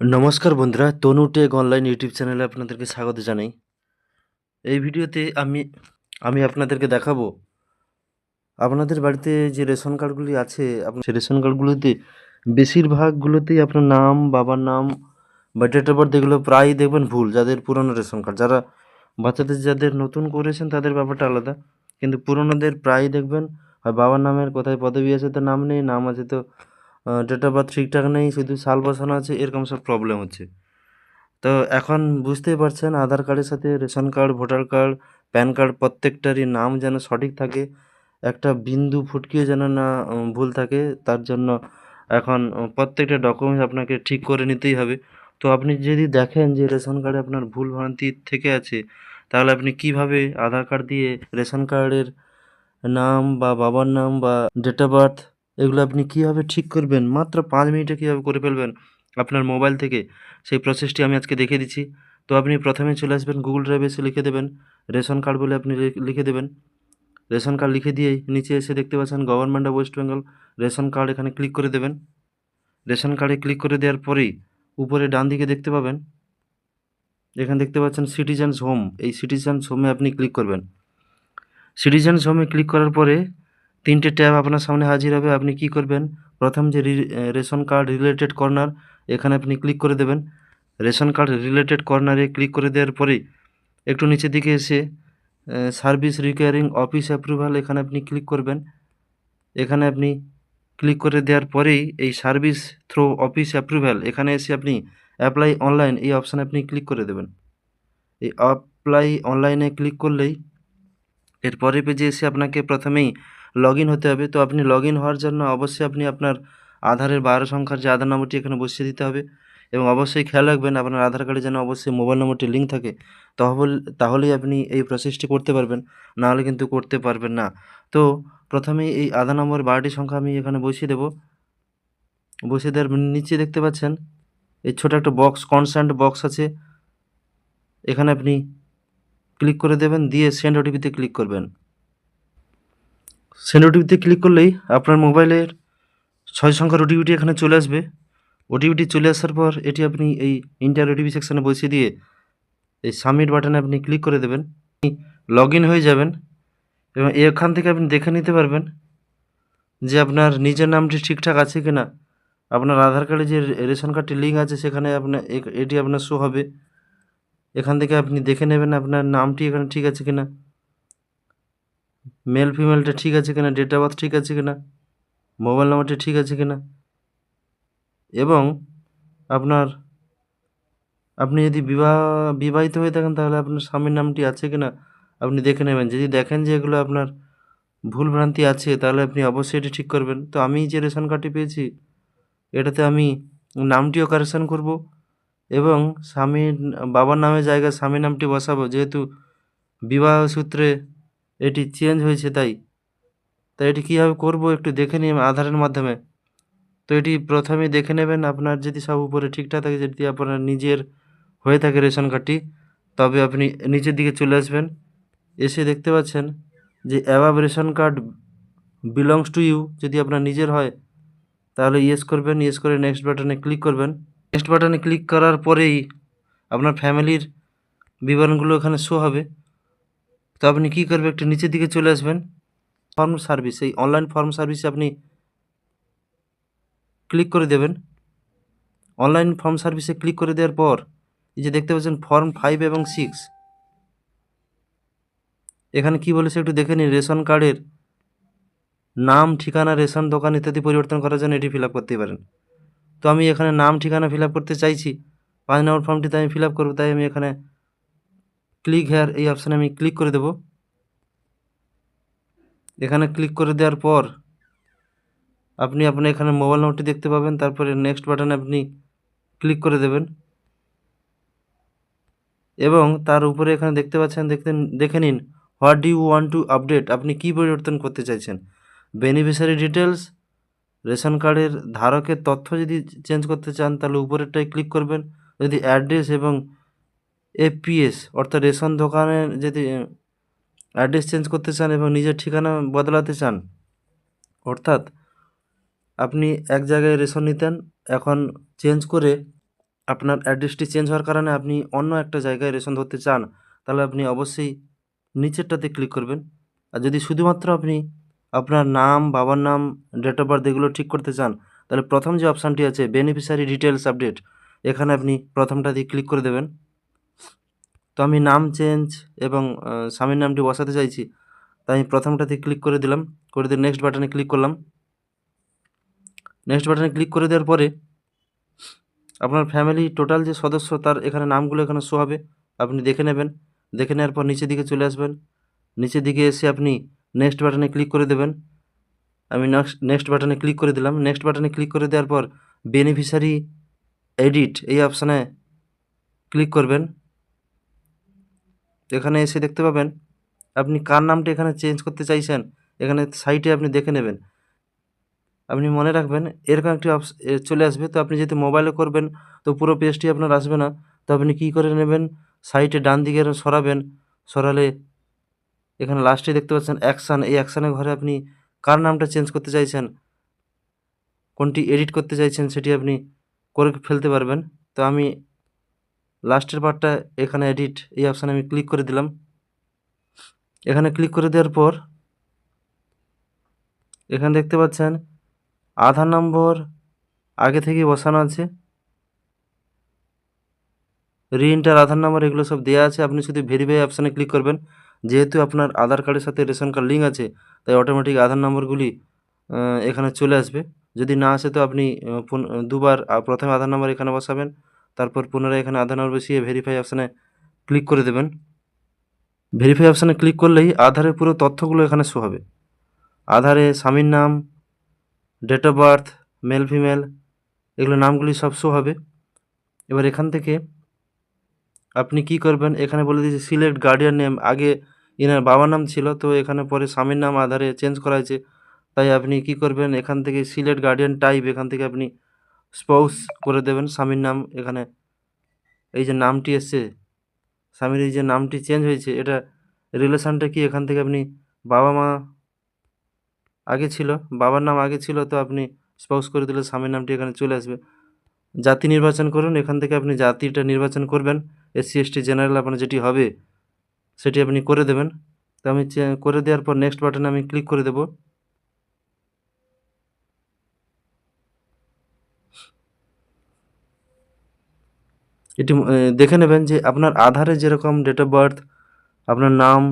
নমস্কার বন্ধুরা, তনু take online YouTube চ্যানেলে আপনাদেরকে স্বাগত জানাই। এই ভিডিওতে আমি আমি আপনাদেরকে দেখাবো, আপনাদের বাড়িতে যে রেশন কার্ডগুলি আছে, আপনার সেই রেশন কার্ডগুলোতে বেশিরভাগগুলোতেই আপনার নাম, বাবার নাম বা ডেট অফ বার্থ এগুলো প্রায়ই দেখবেন ভুল, যাদের পুরনো রেশন কার্ড। যারা বাচ্চাদের, যাদের নতুন করেছেন তাদের ব্যাপারটা আলাদা, কিন্তু পুরনোদের প্রায়ই দেখবেন, হয় বাবার নামের কোথায় পদবি আছে তো নাম নেই, নাম আছে তো ডেট বার্থ ঠিকঠাক নেই, শুধু সাল বসানো আছে, এরকম সব প্রবলেম হচ্ছে। তো এখন বুঝতেই পারছেন, আধার কার্ডের সাথে ration card voter card PAN card প্রত্যেকটারই নাম যেন সঠিক থাকে, একটা বিন্দু ফুটকিও যেন না ভুল থাকে, তার জন্য এখন প্রত্যেকটা ডকুমেন্টস আপনাকে ঠিক করে নিতেই হবে। তো আপনি যদি দেখেন যে রেশন কার্ডে আপনার ভুল ভ্রান্তি থেকে আছে, তাহলে আপনি কীভাবে আধার কার্ড দিয়ে রেশন কার্ডের নাম বা বাবার নাম বা ডেট অফ বার্থ এগুলো আপনি কীভাবে ঠিক করবেন? মাত্র পাঁচ মিনিটে কীভাবে করে ফেলবেন আপনার মোবাইল থেকে? সেই প্রসেসটি আমি আজকে দেখে দিচ্ছি। তো আপনি প্রথমে চলে আসবেন গুগল ড্রাইভে এসে লিখে দেবেন। রেশন কার্ড বলে আপনি লিখে দেবেন। রেশন কার্ড লিখে দিয়েই নিচে এসে দেখতে পাচ্ছেন government of West Bengal ration card এখানে ক্লিক করে দেবেন। রেশন কার্ডে ক্লিক করে দেওয়ার পরেই উপরে ডান দিকে দেখতে পাবেন। এখানে দেখতে পাচ্ছেন সিটিজেন্স হোম এই সিটিজেন্স হোমে আপনি ক্লিক করবেন। সিটিজেন্স হোমে ক্লিক করার পরে তিনটে ট্যাব আপনার সামনে হাজির হবে। আপনি কি করবেন? প্রথম যে রেশন কার্ড রিলেটেড কর্নার, এখানে আপনি ক্লিক করে দেবেন। রেশন কার্ড রিলেটেড কর্নারে ক্লিক করে দেওয়ার পরেই একটু নিচের দিকে এসে সার্ভিস রিকোয়ারিং অফিস অ্যাপ্রুভাল এখানে আপনি ক্লিক করবেন। এখানে আপনি ক্লিক করে দেওয়ার পরেই এই সার্ভিস থ্রো অফিস অ্যাপ্রুভাল এখানে এসে আপনি অ্যাপ্লাই অনলাইন এই অপশানে আপনি ক্লিক করে দেবেন। এই অ্যাপ্লাই অনলাইনে ক্লিক করলেই এর এরপরে পেজে এসে আপনাকে প্রথমেই লগ ইন হতে হবে। তো আপনি লগ ইন হওয়ার জন্য অবশ্যই আপনি আপনার আধারের বারো সংখ্যার যে আধার নম্বরটি এখানে বসিয়ে দিতে হবে এবং অবশ্যই খেয়াল রাখবেন আপনার আধার কার্ডে যেন অবশ্যই মোবাইল নম্বরটি লিঙ্ক থাকে। তাহলে তাহলেই আপনি এই প্রসেসটি করতে পারবেন, নাহলে কিন্তু করতে পারবেন না। তো প্রথমেই এই আধার নম্বর বারোটি সংখ্যা আমি এখানে বসিয়ে দেবো। বসিয়ে দেওয়ার নিচে দেখতে পাচ্ছেন, এই ছোটো একটা বক্স কনস্ট্যান্ট বক্স আছে। এখানে আপনি ক্লিক করে দেবেন, দিয়ে সেন্ড ওটিপিতে ক্লিক করবেন। সেন্ড ওটিপিতে ক্লিক করলেই আপনার মোবাইলের ছয় সংখ্যার ওটিপিটি এখানে চলে আসবে। ওটিপিটি চলে আসার পর এটি আপনি এই ইন্টার ওটিপি সেকশানে বসিয়ে দিয়ে এই সাবমিট বাটনে আপনি ক্লিক করে দেবেন। লগ হয়ে যাবেন এবং এখান থেকে আপনি দেখে নিতে পারবেন যে আপনার নিজের নামটি ঠিকঠাক আছে কি না আপনার আধার কার্ডে যে রেশন কার্ডটি লিঙ্ক আছে সেখানে আপনার এটি আপনার শো হবে। এখান থেকে আপনি দেখে নেবেন আপনার নামটি এখানে ঠিক আছে কিনা। মেল ফিমেলটা ঠিক আছে কিনা ডেট অফ বার্থ ঠিক আছে কিনা মোবাইল নাম্বারটি ঠিক আছে কিনা, এবং আপনার, আপনি যদি বিবাহ, বিবাহিত হয়ে থাকেন তাহলে আপনার স্বামীর নামটি আছে কিনা, আপনি দেখে নেবেন। যদি দেখেন যে এগুলো আপনার ভুল ভ্রান্তি আছে, তাহলে আপনি অবশ্যই এটি ঠিক করবেন। তো আমি যে রেশন কার্ডটি পেয়েছি, এটাতে আমি নামটিও কারেকশান করব এবং স্বামীর, বাবার নামের জায়গায় স্বামীর নামটি বসাবো। যেহেতু বিবাহ সূত্রে এটি চেঞ্জ হয়েছে তাই। তাই এটি কীভাবে করব একটু দেখে নিই আধারের মাধ্যমে। তো এটি প্রথমে দেখে নেবেন আপনার যদি সব উপরে ঠিকঠাক থাকে, যদি আপনার নিজের হয়ে থাকে রেশন কার্ডটি, তবে আপনি নিচের দিকে চলে আসবেন। এসে দেখতে পাচ্ছেন যে above ration card belongs to you যদি আপনার নিজের হয়, তাহলে ইয়েস করবেন ইয়েস করে নেক্সট বাটনে ক্লিক করবেন। নেক্সট বাটনে ক্লিক করার পরেই আপনার ফ্যামিলির বিবরণগুলো এখানে শো হবে। তো আপনি কী করবেন একটু নিচের দিকে চলে আসবেন। ফর্ম সার্ভিস, এই অনলাইন ফর্ম সার্ভিসে আপনি ক্লিক করে দেবেন। অনলাইন ফর্ম সার্ভিসে ক্লিক করে দেওয়ার পর, এই যে দেখতে পাচ্ছেন ফর্ম ফাইভ এবং সিক্স। এখানে কি বলেছে একটু দেখে নিন, রেশন কার্ডের নাম, ঠিকানা, রেশন দোকান ইত্যাদি পরিবর্তন করার জন্য এটি ফিল করতে পারেন। তো আমি এখানে নাম, ঠিকানা ফিল করতে চাইছি। পাঁচ নম্বর ফর্মটিতে আমি ফিল আপ করব, তাই আমি এখানে ক্লিক হেয়ার এই অপশানে আমি ক্লিক করে দেব। এখানে ক্লিক করে দেওয়ার পর আপনি আপনার এখানে মোবাইল নম্বরটি দেখতে পাবেন, তারপরে নেক্সট বাটনে আপনি ক্লিক করে দেবেন। এবং তার উপরে এখানে দেখতে পাচ্ছেন, দেখতে, দেখে নিন what do you want to update আপনি কী পরিবর্তন করতে চাইছেন? বেনিফিশিয়ারি ডিটেলস রেশন কার্ডের ধারকের তথ্য যদি চেঞ্জ করতে চান, তাহলে উপরেরটায় ক্লিক করবেন। যদি অ্যাড্রেস এবং এপিএস অর্থাৎ রেশন দোকানের যদি অ্যাড্রেস চেঞ্জ করতে চান এবং নিজের ঠিকানা বদলাতে চান, অর্থাৎ আপনি এক জায়গায় রেশন নিতেন, এখন চেঞ্জ করে আপনার অ্যাড্রেসটি চেঞ্জ হওয়ার কারণে আপনি অন্য একটা জায়গায় রেশন ধরতে চান, তাহলে আপনি অবশ্যই নিচেরটাতে ক্লিক করবেন। আর যদি শুধুমাত্র আপনি আপনার নাম, বাবার নাম ডেট অফ বার্থ এগুলো ঠিক করতে চান, তাহলে প্রথম যে অপশানটি আছে বেনিফিশিয়ারি ডিটেলস আপডেট এখানে আপনি প্রথমটা দিয়ে ক্লিক করে দেবেন। তো আমি নাম চেঞ্জ এবং স্বামীর নামটি বসাতে চাইছি। তাই আমি প্রথমটাতে ক্লিক করে দিলাম। করে দিয়ে নেক্সট বাটনে ক্লিক করলাম। নেক্সট বাটনে ক্লিক করে দেওয়ার পরে আপনার ফ্যামিলি টোটাল যে সদস্য, তার এখানে নামগুলো এখানে শো হবে। আপনি দেখে নেবেন। দেখে নেওয়ার পর নিচের দিকে চলে আসবেন। নিচের দিকে এসে আপনি নেক্সট বাটনে ক্লিক করে দেবেন। আমি নেক্সট নেক্সট বাটনে ক্লিক করে দিলাম। নেক্সট বাটনে ক্লিক করে দেওয়ার পর বেনিফিশিয়ারি এডিট এই অপশানে ক্লিক করবেন। এখানে এসে দেখতে পাবেন, আপনি কার নামটা এখানে চেঞ্জ করতে চাইছেন, এখানে সাইটে আপনি দেখে নেবেন। আপনি মনে রাখবেন, এরকম একটি অপস চলে আসবে, তো আপনি যেহেতু মোবাইলে করবেন, তো পুরো পেজটি আপনার আসবে না, তো আপনি কী করে নেবেন? সাইটে ডান দিকে সরাবেন, সরালে এখানে লাস্টে দেখতে পাচ্ছেন অ্যাকশান এই অ্যাকশানের ঘরে আপনি কার নামটা চেঞ্জ করতে চাইছেন, কোনটি এডিট করতে চাইছেন সেটি আপনি করে ফেলতে পারবেন। তো আমি লাস্টের পার্টটা এখানে এডিট এই অপশানে আমি ক্লিক করে দিলাম। এখানে ক্লিক করে দেওয়ার পর এখানে দেখতে পাচ্ছেন, আধার নম্বর আগে থেকেই বসানো আছে। রিএন্টার আধার নম্বর এগুলো সব দেওয়া আছে। আপনি শুধু ভেরিফাই অপশানে ক্লিক করবেন। যেহেতু আপনার আধার কার্ডের সাথে রেশন কার্ড লিঙ্ক আছে, তাই অটোমেটিক আধার নম্বরগুলি এখানে চলে আসবে। যদি না আসে তো আপনি পুন- দুবার প্রথমে আধার নম্বর এখানে বসাবেন। তারপর পুনরায় এখানে আধার নম্বর বসিয়ে ভেরিফাই অপশানে ক্লিক করে দেবেন। ভেরিফাই অপশানে ক্লিক করলেই আধারের পুরো তথ্যগুলো এখানে শো হবে। আধারে স্বামীর নাম date of birth male female এগুলো নামগুলি সব শো হবে। এবার এখান থেকে আপনি কি করবেন? এখানে বলে দিয়েছে সিলেক্ট গার্ডিয়ান নেম আগে এনার বাবার নাম ছিল, তো এখানে পরে স্বামীর নাম আধারে চেঞ্জ করা হয়েছে। তাই আপনি কি করবেন? এখান থেকে সিলেক্ট গার্ডিয়ান টাইপ এখান থেকে আপনি স্পাউস করে দেবেন স্বামীর নাম এখানে। এই যে নামটি এসছে, স্বামীর এই যে নামটি চেঞ্জ হয়েছে, এটা রিলেশানটা কি? এখান থেকে আপনি বাবা মা আগে ছিল, বাবার নাম আগে ছিল, তো আপনি স্পাউস করে দিলে স্বামীর নামটি এখানে চলে আসবে। জাতি নির্বাচন করুন, এখান থেকে আপনি জাতিটা নির্বাচন করবেন। এসসি এসটি জেনারেল আপনার যেটি হবে, সেটি আপনি করে দেবেন। তো আমি করে দেওয়ার পর নেক্সট বাটনে আমি ক্লিক করে দেব। এটি দেখে নেবেন যে আপনার আধারে যেরকম ডেট অফ বার্থ আপনার নাম,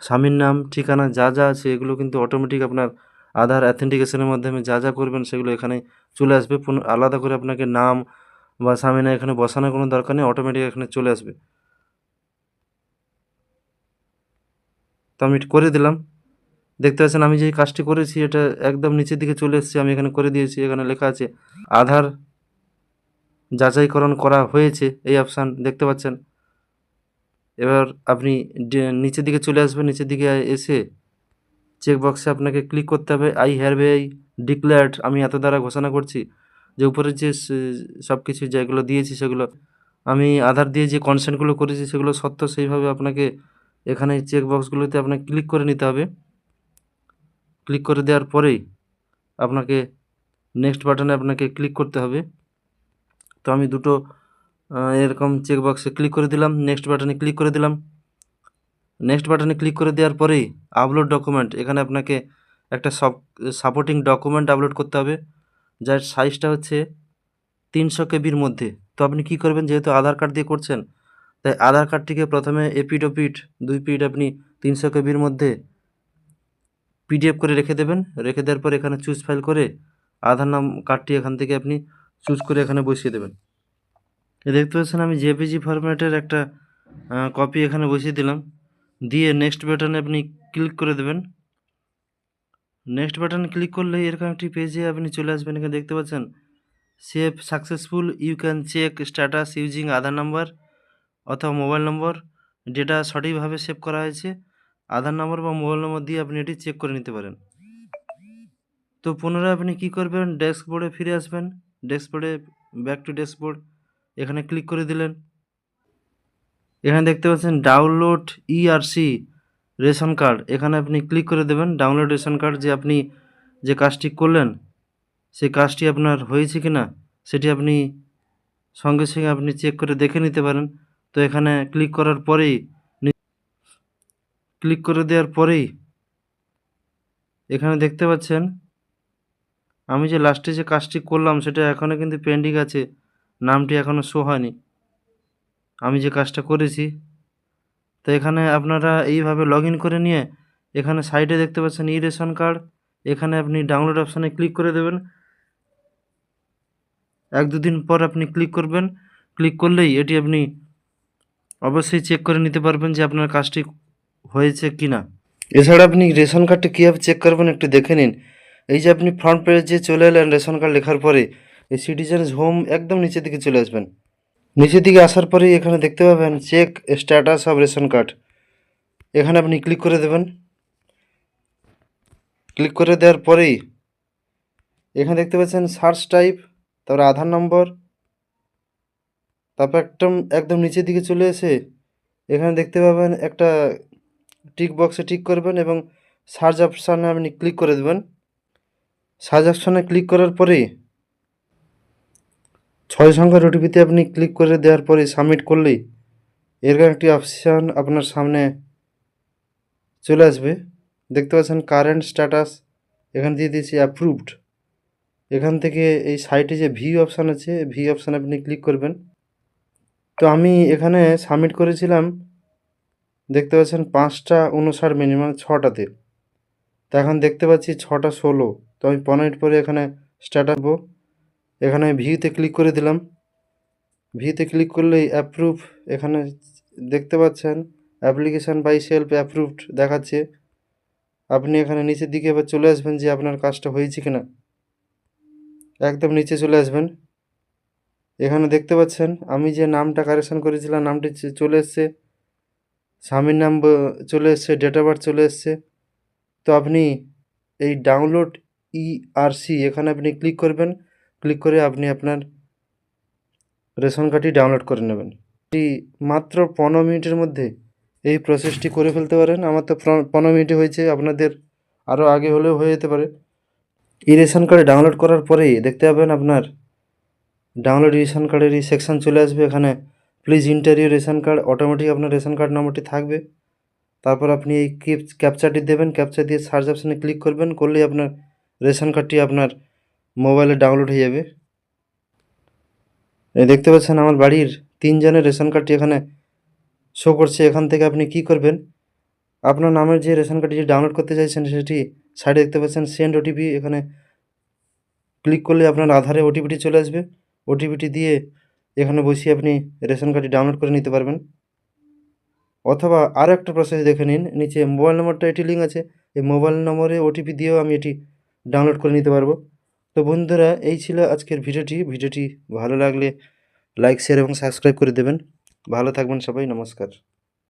স্বামীর নাম, ঠিকানা যা যা আছে, এগুলো কিন্তু অটোমেটিক আপনার আধার অ্যাথেন্টিকেশনের মাধ্যমে যা যা করবেন, সেগুলো এখানে চলে আসবে। আলাদা করে আপনাকে নাম বা স্বামী না এখানে বসানোর কোনো দরকার নেই অটোমেটিক এখানে চলে আসবে। তো আমি করে দিলাম। দেখতে পাচ্ছেন আমি যে কাজটি করেছি, এটা একদম নিচের দিকে চলে এসেছে, আমি এখানে করে দিয়েছি, এখানে লেখা আছে, আধার যাচাইকরণ করা হয়েছে, এই অপশান দেখতে পাচ্ছেন। এবার আপনি নিচের দিকে চলে আসবেন, নিচের দিকে এসে চেক বক্সে আপনাকে ক্লিক করতে হবে আই হ্যাভ আই ডিক্লেয়ার্ড আমি এত দ্বারা ঘোষণা করছি যে উপরে যে সব কিছু যেগুলো দিয়েছি সেগুলো, আমি আধার দিয়ে যে কনসেন্টগুলো করেছি সেগুলো সত্য সেইভাবে আপনাকে এখানে চেক বক্সগুলোতে আপনাকে ক্লিক করে নিতে হবে। ক্লিক করে দেওয়ার পরেই আপনাকে নেক্সট বাটনে আপনাকে ক্লিক করতে হবে। তো আমি দুটো এরকম চেক বক্সে ক্লিক করে দিলাম নেক্সট বাটনে ক্লিক করে দিলাম। নেক্সট বাটনে ক্লিক করে দেওয়ার পরেই আপলোড ডকুমেন্ট এখানে আপনাকে একটা সব সাপোর্টিং ডকুমেন্ট আপলোড করতে হবে, যার সাইজটা হচ্ছে তিনশো কেবির মধ্যে। তো আপনি কি করবেন, যেহেতু আধার কার্ড দিয়ে করছেন, তাই আধার কার্ডটিকে প্রথমে এপিড ওপিড দুই পিড আপনি তিনশো কেবির মধ্যে পিডিএফ করে রেখে দেবেন। রেখে দেওয়ার পর এখানে চুজ ফাইল করে আধার নাম কার্ডটি এখান থেকে আপনি চুজ করে এখানে বসিয়ে দেবেন। দেখতে পাচ্ছেন আমি জেপিজি ফরম্যাটের একটা কপি এখানে বসিয়ে দিলাম। দিয়ে নেক্সট বাটনে আপনি ক্লিক করে দেবেন। নেক্সট বাটনে ক্লিক করলে এরকম একটি পেজে আপনি চলে আসবেন। এখানে দেখতে পাচ্ছেন save successful you can check status using Aadhaar number অথবা মোবাইল নম্বর যেটা সঠিকভাবে সেভ করা হয়েছে। আধার নম্বর বা মোবাইল নম্বর দিয়ে আপনি এটি চেক করে নিতে পারেন। তো পুনরায় আপনি কি করবেন ডেস্কবোর্ডে ফিরে আসবেন। ডেস্কবোর্ডে ব্যাক টু ডেস্কবোর্ড এখানে ক্লিক করে দিলেন। এখানে দেখতে পাচ্ছেন ডাউনলোড ইআরসি রেশন কার্ড। এখানে আপনি ক্লিক করে দেবেন ডাউনলোড রেশন কার্ড, যে আপনি যে কাজটি করলেন, সেই কাজটি আপনার হয়েছে কি না সেটি আপনি সঙ্গে সঙ্গে আপনি চেক করে দেখে নিতে পারেন। তো এখানে ক্লিক করার পরেই, ক্লিক করে দেওয়ার পরেই, এখানে দেখতে পাচ্ছেন আমি যে লাস্টে যে কাজটি করলাম সেটা এখনও কিন্তু পেন্ডিং আছে। নামটি এখনও শো হয়নি। আমি যে কাজটা করেছি, তো এখানে আপনারা এইভাবে লগ করে নিয়ে এখানে সাইডে দেখতে পাচ্ছেন ই রেশন কার্ড এখানে আপনি ডাউনলোড অপশানে ক্লিক করে দেবেন। এক দুদিন পর আপনি ক্লিক করবেন। ক্লিক করলেই এটি আপনি অবশ্যই চেক করে নিতে পারবেন যে আপনার কাজটি হয়েছে কি না এছাড়া আপনি রেশন কার্ডটি কীভাবে চেক করবেন একটু দেখে নিন। এই যে আপনি ফ্রন্ট পেজে চলে এলেন রেশন কার্ড লেখার পরে, এই সিটিজেন্স হোম একদম নিচের দিকে চলে আসবেন। নিচের দিকে আসার পরেই এখানে দেখতে পাবেন check status of ration card এখানে আপনি ক্লিক করে দেবেন। ক্লিক করে দেওয়ার পরেই এখানে দেখতে পাচ্ছেন সার্চ টাইপ তারপরে আধার নম্বর তারপর একদম একদম নিচের দিকে চলে এসে এখানে দেখতে পাবেন একটা টিক বক্সে টিক করবেন এবং সার্চ অপশানে আপনি ক্লিক করে দেবেন। অপশানে ক্লিক করার পরে ছয় সংখ্যার ওটিপিতে আপনি ক্লিক করে দেওয়ার পরে সাবমিট করলেই এরকম একটি অপশান আপনার সামনে চলে আসবে। দেখতে পাচ্ছেন কারেন্ট স্ট্যাটাস এখান দিয়ে দিয়েছি অ্যাপ্রুভড এখান থেকে এই সাইটে যে ভি অপশান আছে ভি অপশানে আপনি ক্লিক করবেন। তো আমি এখানে সাবমিট করেছিলাম, দেখতে পাচ্ছেন পাঁচটা উনষাট মিনিমাম ছটাতে। তো এখন দেখতে পাচ্ছি ছটা ষোলো। তো আমি পনেরো মিনিট পরে এখানে স্টার্ট আসব এখানে ভিউতে ক্লিক করে দিলাম। ভিউতে ক্লিক করলেই অ্যাপ্রুভ এখানে দেখতে পাচ্ছেন অ্যাপ্লিকেশান বাই সেলফ অ্যাপ্রুভড দেখাচ্ছে। আপনি এখানে নিচের দিকে এবার চলে আসবেন যে আপনার কাজটা হয়েছে কিনা। একদম নিচে চলে আসবেন। এখানে দেখতে পাচ্ছেন, আমি যে নামটা কারেকশন করেছিলাম, নামটি চলে এসছে। স্বামীর নাম চলে এসছে ডেট অফ বার্থ চলে এসছে। তো আপনি এই ডাউনলোড ইআরসি এখানে আপনি ক্লিক করবেন। ক্লিক করে আপনি আপনার রেশন কার্ডটি ডাউনলোড করে নেবেন। এটি মাত্র পনেরো মিনিটের মধ্যে এই প্রসেসটি করে ফেলতে পারেন। আমার তো পনেরো মিনিটে হয়েছে, আপনাদের আরও আগে হলেও হয়ে যেতে পারে। এই রেশন কার্ড ডাউনলোড করার পরেই দেখতে পাবেন আপনার ডাউনলোড রেশন কার্ডের এই সেকশন চলে আসবে। এখানে please interview ration card automatic আপনার রেশন কার্ড নম্বরটি থাকবে। তারপর আপনি এই ক্যাপচারটি দেবেন। ক্যাপচার দিয়ে সার্চ অপশানে ক্লিক করবেন। করলেই আপনার রেশন কার্ডটি আপনার মোবাইলে ডাউনলোড হয়ে যাবে। দেখতে পাচ্ছেন আমার বাড়ির তিনজনের রেশন কার্ডটি এখানে শো করছে। এখান থেকে আপনি কি করবেন? আপনার নামের যে রেশন কার্ডটি ডাউনলোড করতে চাইছেন, সেটি সাইডে দেখতে পাচ্ছেন সেন্ড ওটিপি এখানে ক্লিক করলে আপনার আধারে ওটিপিটি চলে আসবে। ওটিপিটি দিয়ে এখানে বসিয়ে আপনি রেশন কার্ডটি ডাউনলোড করে নিতে পারবেন। অথবা আরও একটা প্রসেস দেখে নিন। নিচে মোবাইল নম্বরটা এটি লিঙ্ক আছে। এই মোবাইল নম্বরে ওটিপি দিয়েও আমি এটি ডাউনলোড করে নিতে পারব। তো বন্ধুরা, এই ছিল আজকের ভিডিওটি। ভিডিওটি ভালো লাগলে লাইক শেয়ার এবং সাবস্ক্রাইব করে দেবেন। ভালো থাকবেন সবাই, নমস্কার।